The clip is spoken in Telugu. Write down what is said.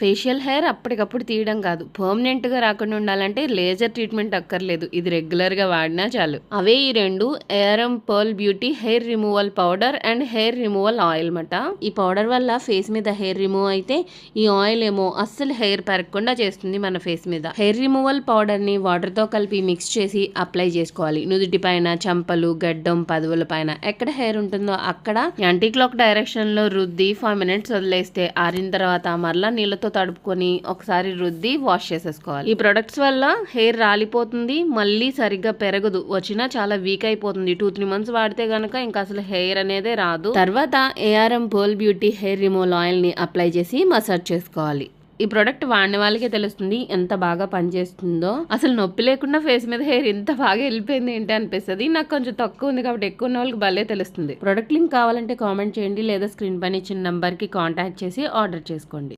ఫేషియల్ హెయిర్ అప్పటికప్పుడు తీయడం కాదు. పర్మనెంట్గా రాకుండా ఉండాలంటే లేజర్ ట్రీట్మెంట్ అక్కర్లేదు. ఇది రెగ్యులర్గా వాడినా చాలు. అవే ఈ రెండు ఏరం pearl beauty hair removal powder and hair removal oil మాట. ఈ పౌడర్ వల్ల ఫేస్ మీద హెయిర్ రిమూవ్ అయితే ఈ ఆయిల్ ఏమో అస్సలు హెయిర్ పెరగకుండా చేస్తుంది మన ఫేస్ మీద. హెయిర్ రిమూవల్ పౌడర్ని వాటర్తో కలిపి మిక్స్ చేసి అప్లై చేసుకోవాలి. నుదుటి పైన చంపలు గడ్డం పదవుల పైన ఎక్కడ హెయిర్ ఉంటుందో అక్కడ. యాంటీ క్లాక్ డైరెక్షన్లో రుద్ది ఫైవ్ మినిట్స్ వదిలేస్తే ఆరిన తర్వాత మరలా నీళ్ళతో తడుపుకొని ఒకసారి రుద్ది వాష్ చేసేసుకోవాలి. ఈ ప్రొడక్ట్స్ వల్ల హెయిర్ రాలిపోతుంది మళ్ళీ సరిగ్గా పెరగదు. వచ్చినా చాలా వీక్ అయిపోతుంది. టూ త్రీ మంత్స్ వాడితే గనక ఇంకా అసలు హెయిర్ అనేదే రాదు. తర్వాత ARM pearl beauty hair removal ఆయిల్ని అప్లై చేసి మసాజ్ చేసుకోవాలి. ఈ ప్రోడక్ట్ వాడిన వాళ్ళకే తెలుస్తుంది ఎంత బాగా పనిచేస్తుందో. అసలు నొప్పి లేకుండా ఫేస్ మీద హెయిర్ ఎంత బాగా వెళ్ళిపోయింది ఏంటి అనిపిస్తుంది. నాకు కొంచెం తక్కువ ఉంది కాబట్టి ఎక్కువ ఉన్న వాళ్ళకి భలే తెలుస్తుంది. ప్రోడక్ట్ లింక్ కావాలంటే కామెంట్ చేయండి లేదా స్క్రీన్ పైన ఇచ్చిన నంబర్కి కాంటాక్ట్ చేసి ఆర్డర్ చేసుకోండి.